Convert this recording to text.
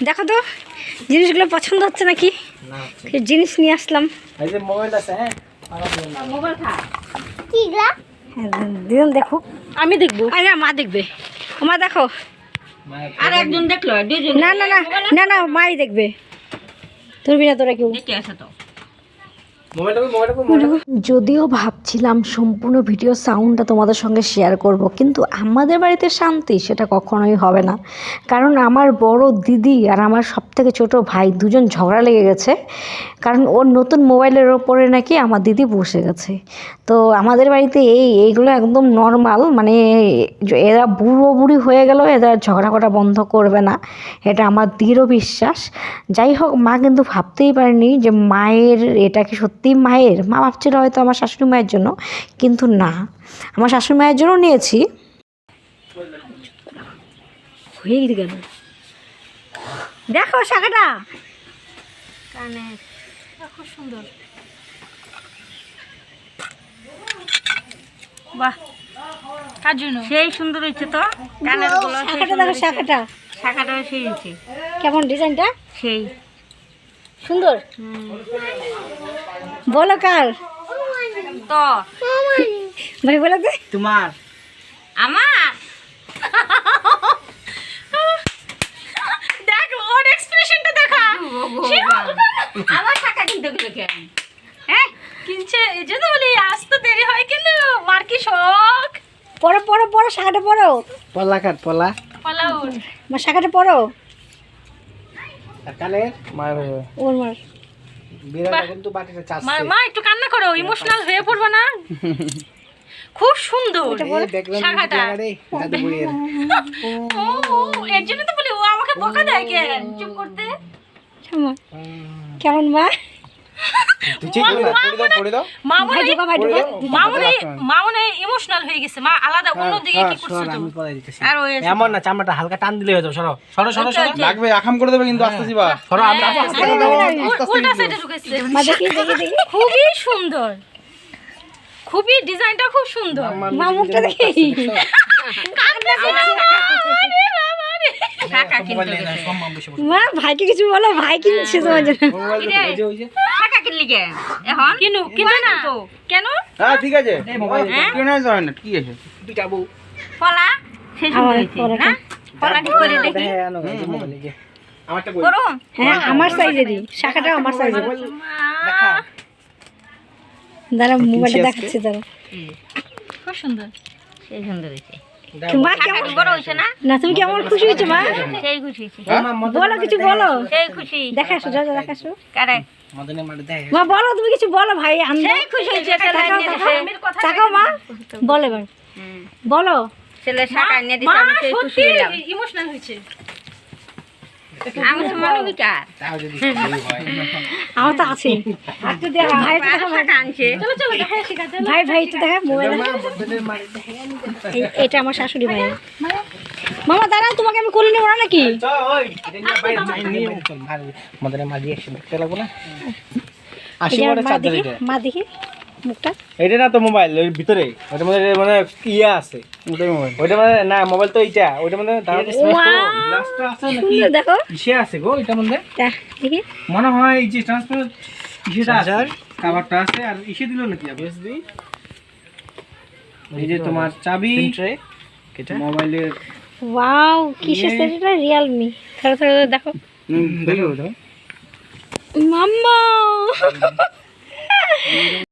দেখো তো জিনিসগুলো পছন্দ হচ্ছে নাকি? জিনিস নিয়ে আসলাম। এই যে মোবাইল আছে হ্যাঁ। হ্যাঁ, দেখো আমি দেখব। আরে মা দেখবে। মা দেখো। আর একজন দেখল না না না না না মাই দেখবে। ধরবি না তোরা কেউ। দেখে আসে তো মোবাইলটা কই, মোবাইলটা কই, মোবাইলটা কই? যদিও ভাবছিলাম সম্পূর্ণ ভিডিও সাউন্ডটা তোমাদের সঙ্গে শেয়ার করব, কিন্তু আমাদের বাড়িতে শান্তি, সেটা কখনোই হবে না। কারণ আমার বড় দিদি আর আমার সবথেকে ছোট ভাই দুজন ঝগড়া লেগে গেছে। কারণ ওর নতুন মোবাইলের ওপরে নাকি আমার দিদি বসে গেছে। তো আমাদের বাড়িতে এই, এইগুলো একদম নর্মাল মানে এরা বুড়ো বুড়ি হয়ে গেল এরা ঝগড়া করা বন্ধ করবে না। এটা আমার দৃঢ় বিশ্বাস। যাই হোক, মা কিন্তু ভাবতেই পারেনি যে মায়ের এটা কি সত্যিই মায়ের মা ভাবছিল হয়তো আমার শাশুড়ি মায়ের জন্য কিন্তু না। আমার শাশুড়ি মায়ের জন্য নিয়েছি। হয়ে গেল দেখো শাখাটা। কানে। খুব সুন্দর। বাহ। সেই সুন্দর হয়েছে তো। কানেরগুলো শাখাটা দেখো শাখাটা। শাখাটা সেই হয়েছে। কেমন ডিজাইনটা? সেই। সুন্দর। বলো কার? তো। ভাই বলো তো। তোমার। আমার? দেখ ওর এক্সপ্রেশনটা দেখা। আমার টাকা কিনতে গেল কেন হ্যাঁ কিনছে এই জন্য বলি দেরি হয় মার কি শখ? শাখাটা পড়ো। পলা কাট পলা? পালাউর মা শাখাটা পড়ো। কানের? মায়ের ওর মার। বিড়ালটা কিন্তু বাটিতে মা একটু কান্না করো ইমোশনাল হয়ে পড়বে না। খুব সুন্দর। শাখাটা। ও, এর জন্য তো বলি ও আমাকে বকা দেয় কেন চুপ করতে। কেমন মা? ইমোশনাল হয়ে গেছে। মা আলাদা অন্য দিকে কি করছে সর, তো আমি পড়াই দিতেছি। আর এমন না চামড়াটা হালকা টান দিলে হয়ে যাবে সরো। সরো সরো সরো। লাগবে আখাম করে দেবে কিন্তু আস্তে যাবা সরো আমি আস্তে আস্তে আরে, করে না, দেবো। না, না, উ- উল্টা সাইডে ঢুকেছে। মা দেখি দেখি দেখি। খুবই সুন্দর। খুবই ডিজাইনটা খুব সুন্দর। মা দেখি। ভাইকে কিছু বলো ভাই কিনছে তোমার জন্য। মোবাইল দেখো, ওই যে, ওই যে। টাকা কিনলি কেন এখন? কিনু কিনবে না? কেন? হ্যাঁ ঠিক আছে। এই মোবাইল হ্যাঁ? কেউ নাই যায় না কি আছে। পিটাবো। পলা সেই সুন্দর আমার হয়েছে না পলা ঠিক করে দেখি? দেখে আনো, এই যে মোবাইল, এই যে। আমারটা কই? করো। হ্যাঁ আমার সাইজেরই শাখাটা আমার সাইজের দেখা। দাঁড়া মোবাইলটা দেখাচ্ছি দাঁড়া খুব সুন্দর। সেই সুন্দর হয়েছে। মা কেমন? বড় হয়েছে না? না তুমি কেমন খুশি হয়েছো মা? সেই খুশি হয়েছে। এই মা, মদনের বলো কিছু বলো। সেই খুশি। দেখাসো যা যা কারে মা বলো তুমি কিছু বলো ভাই খুশি হয়েছে তাকাও, মা। বল এবার। বলো। ছেলে আমি সেই খুশি হলাম ইমোশনাল হয়েছে। আমি তো মানবিকার তাও যদি এই হয়। আমার তো আছে। ভাই চলো চলো ভাই ভাই দেখা মোবাইল এটা আমার শাশুড়ি ভাই। মামা দাঁড়াও তোমাকে আমি কোলে নেব না নাকি? মা reaction দেখতে লাগবো না? আশি যে চার্জার দেখি এটা। মা দেখি মুখটা। এটা না তো মোবাইল ওই ভিতরে। ওটার মধ্যে মানে ইয়া আছে। ওটাই মোবাইল ওইটা মানে না মোবাইল তো মানে গ্লাসটা আছে নাকি? দেখো। ইসে আছে গো এটার মধ্যে দেখি। মনে হয় এই যে ট্রান্সপারেন্ট ইসেটা আছে। কাভারটা আছে আর ইসে দিল নাকি এই যে তোমার চাবি। মোবাইলের ওয়াও কিসের সেট এটা রিয়েলমি ধরো ধরো দেখো দেখো। মাম্মা।